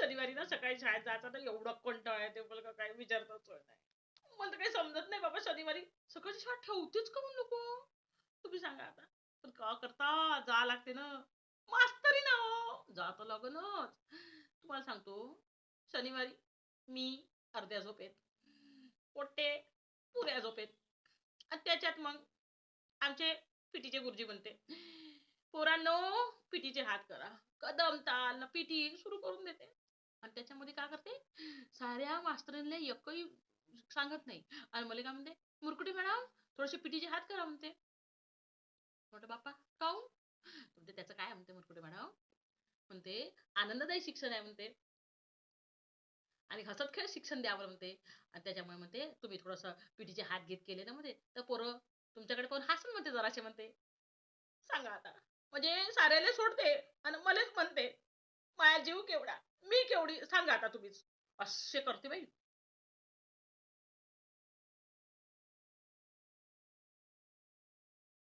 शनिवारी ना सकाळी शाळेत जायचं तर एवढं कंटाळा येते मला काय विचारताच सोय नाही. मला तर काही समजत नाही बाबा शनिवारी सकाळची शाळा ठेवतेच करून नको? तुम्ही सांगा आता. पण का करता? जा लागते ना. मास्तरी ना हो. जा तर लागनच. तुम्हाला सांगतो शनिवारी मी अर्ध्या झोपेत पोट्टे पुऱ्या झोपेत. आणि त्याच्यात मग आमचे पिटीचे गुरुजी म्हणते पोरांनो पिटीचे हात करा. कदम ताल न साऱ्या मास्तरांना एकही सांगत नाही. आणि मला काय म्हणते मुरकुटे मॅडम थोडेसे पिठीचे हात करा म्हणते. म्हटलं बाप्पा काऊन? म्हणते त्याचं काय म्हणते मुरकुटे मॅडम? म्हणते आनंददायी शिक्षण आहे म्हणते. आणि हसत खेळ शिक्षण द्यावं म्हणते. आणि त्याच्यामुळे म्हणते तुम्ही थोडंसं पिटीचे हात घेत केले ना म्हणते तर पोरं तुमच्याकडे पाहून हसन म्हणते जराशे म्हणते. सांगा आता. म्हणजे साऱ्याला सोडते आणि मलाच म्हणते माझा जीव केवढा? मी केवढी? सांगा आता तुम्हीच. असे करते बाई